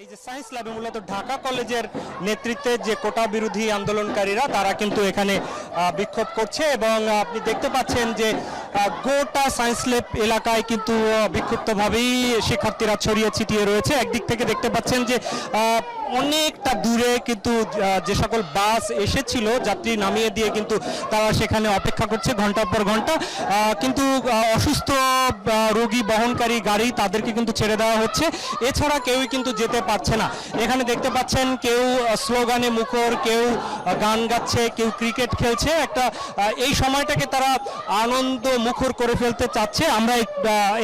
এই যে সায়েন্স ল্যাবে মূলত ঢাকা কলেজের নেতৃত্বে যে কোটা বিরোধী আন্দোলনকারীরা, তারা কিন্তু এখানে বিক্ষোভ করছে এবং আপনি দেখতে পাচ্ছেন যে গোটা সায়েন্স ল্যাব এলাকায় কিন্তু বিক্ষুব্ধভাবেই শিক্ষার্থীরা ছড়িয়ে ছিটিয়ে রয়েছে। একদিক থেকে দেখতে পাচ্ছেন যে অনেকটা দূরে কিন্তু যে সকল বাস এসেছিল, যাত্রী নামিয়ে দিয়ে কিন্তু তারা সেখানে অপেক্ষা করছে ঘণ্টার পর ঘণ্টা। কিন্তু অসুস্থ রোগী বহনকারী গাড়ি তাদেরকে কিন্তু ছেড়ে দেওয়া হচ্ছে। এছাড়া কেউই কিন্তু যেতে পারছে না। এখানে দেখতে পাচ্ছেন কেউ স্লোগানে মুখর, কেউ গান গাচ্ছে, কেউ ক্রিকেট খেলছে। একটা এই সময়টাকে তারা আনন্দ মুখর করে ফেলতে চাচ্ছে। আমরা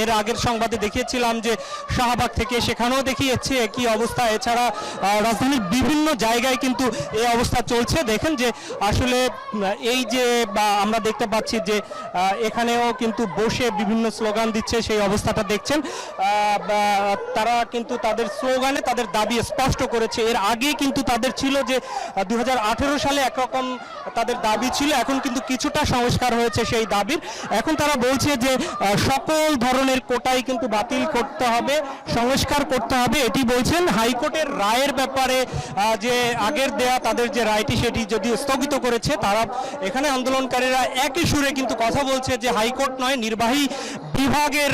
এর আগের সংবাদে দেখিয়েছিলাম যে শাহবাগ থেকে সেখানেও দেখিয়েছে একই অবস্থা। এছাড়া রাজধানীর বিভিন্ন জায়গায় কিন্তু এই অবস্থা চলছে। দেখেন যে আসলে এই যে বা আমরা দেখতে পাচ্ছি যে এখানেও কিন্তু বসে বিভিন্ন স্লোগান দিচ্ছে সেই অবস্থাটা দেখছেন। তারা কিন্তু তাদের স্লোগানে তাদের দাবি স্পষ্ট করেছে। এর আগে কিন্তু তাদের ছিল যে দু হাজার আঠেরো সালে একরকম তাদের দাবি ছিল। এখন কিন্তু কিছুটা সংস্কার হয়েছে সেই দাবির। এখন তারা বলছে যে সকল ধরনের কোটাই কিন্তু বাতিল করতে হবে, সংস্কার করতে হবে। এটি বলছেন হাইকোর্টের রায়ের ব্যাপারে যে আগের দেয়া তাদের যে রায়টি সেটি যদি স্থগিত করেছে, তারা এখানে আন্দোলনকারীরা একই সুরে কিন্তু কথা বলছে যে হাইকোর্ট নয়, নির্বাহী বিভাগের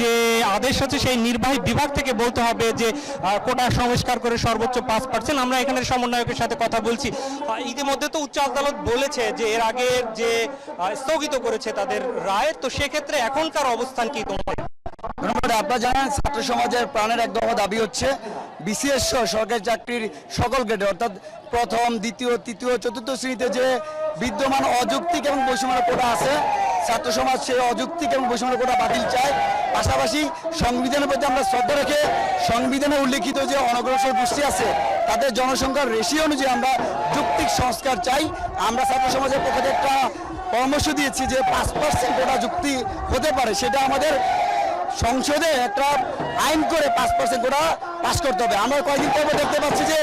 যে আদেশ আছে সেই নির্বাহী বিভাগ থেকে বলতে হবে যে কোটা সংস্কার করে সর্বোচ্চ পাঁচ পার্সেন্ট আমরা এখানে সমন্বয়কের সাথে কথা বলছি। ইতিমধ্যে তো উচ্চ আদালত বলেছে যে এর আগে যে স্থগিত করেছে তাদের রায়, তো সেক্ষেত্রে এখনকার অবস্থান কি তোমার? ধন্যবাদ। আপনারা জানেন, ছাত্র সমাজের প্রাণের এক দফা দাবি হচ্ছে বিসিএস সহ সরকারি চাকরির সকল গ্রেডে, অর্থাৎ প্রথম, দ্বিতীয়, তৃতীয়, চতুর্থ শ্রেণীতে যে বিদ্যমান অযৌক্তিক এবং বৈষম্য কোটা আছে, ছাত্র সমাজ সেই অযৌক্তিক এবং বৈষম্য কোটা বাতিল চায়। পাশাপাশি সংবিধানের প্রতি আমরা শ্রদ্ধা রেখে সংবিধানে উল্লেখিত যে অনগ্রসর গোষ্ঠী আছে, তাদের জনসংখ্যার রেশিও অনুযায়ী আমরা যৌক্তিক সংস্কার চাই। আমরা ছাত্র সমাজের পক্ষ একটা পরামর্শ দিয়েছি যে পাঁচ পার্সেন্ট কোটা যুক্তি হতে পারে। সেটা আমাদের সংসদে একটা আইন করে পাঁচ পার্সেন্ট কোটা পাস করতে হবে। আমরা কয়েকদিন পর দেখতে পাচ্ছি যে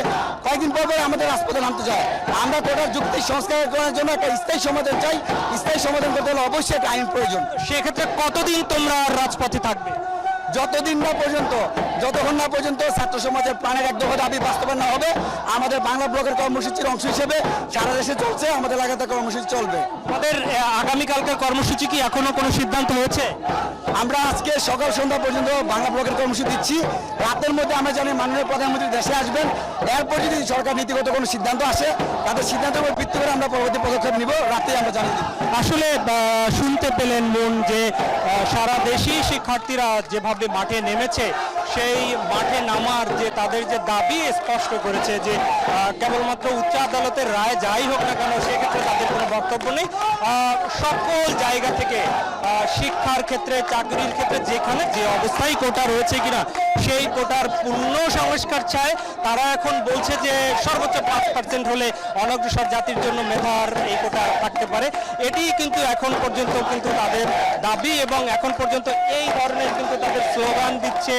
কয়েকদিন পর আমাদের রাজপথে নামতে চায়। আমরা কোটার যুক্তি সংস্কার করার জন্য একটা স্থায়ী সমাধান চাই। স্থায়ী সমাধান করতে হলে অবশ্যই একটা আইন প্রয়োজন। সেক্ষেত্রে কতদিন তোমরা রাজপথে থাকবে? যতদিন না পর্যন্ত যতক্ষণ না পর্যন্ত ছাত্র সমাজের প্রাণের এক দফা দাবি বাস্তবায়ন না হবে আমাদের বাংলা ব্লকের কর্মসূচির অংশ হিসেবে সারা দেশে চলছে আমাদের এলাকাতে কর্মসূচি চলবে। আমাদের আগামীকালকার কর্মসূচি কি এখনও কোনো সিদ্ধান্ত হয়েছে? আমরা আজকে সকাল সন্ধ্যা পর্যন্ত বাংলা ব্লকের কর্মসূচি দিচ্ছি। রাতের মধ্যে আমরা জানি মাননীয় প্রধানমন্ত্রী দেশে আসবেন। এরপর যদি সরকার নীতিগত কোনো সিদ্ধান্ত আসে তাদের সিদ্ধান্তের উপর ভিত্তি করে আমরা পরবর্তী পদক্ষেপ নিব। রাতেই আমরা জানি আসলে শুনতে পেলেন মন যে সারা দেশেই শিক্ষার্থীরা যেভাবে মাঠে নেমেছে, সেই মাঠে নামার যে তাদের যে দাবি স্পষ্ট করেছে যে কেবলমাত্র উচ্চ আদালতের রায় যাই হোক না কেন, সেক্ষেত্রে তাদের কোনো বক্তব্য নেই। সকল জায়গা থেকে শিক্ষার ক্ষেত্রে, চাকরির ক্ষেত্রে, যেখানে যে অবস্থায় কোটা রয়েছে কিনা, সেই কোটার পূর্ণ সংস্কার চায়। তারা এখন বলছে যে, সর্বোচ্চ পাঁচ পার্সেন্ট হলে অনগ্রসর জাতির জন্য মেধার এই কোটা থাকতে পারে। এটি কিন্তু এখন পর্যন্ত কিন্তু তাদের দাবি এবং এখন পর্যন্ত এই ধরনের কিন্তু তাদের স্লোগান দিচ্ছে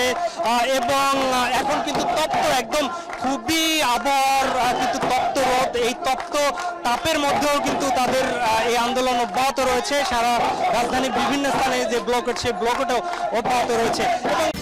এবং এখন কিন্তু তপ্ত, একদম খুবই আবহাওয়ার কিন্তু তপ্ত রোদ এই তপ্ত তাপের মধ্যেও কিন্তু তাদের এই আন্দোলন অব্যাহত রয়েছে। সারা রাজধানীর বিভিন্ন স্থানে যে ব্লকেট সেই ব্লকেটও অব্যাহত রয়েছে। এবং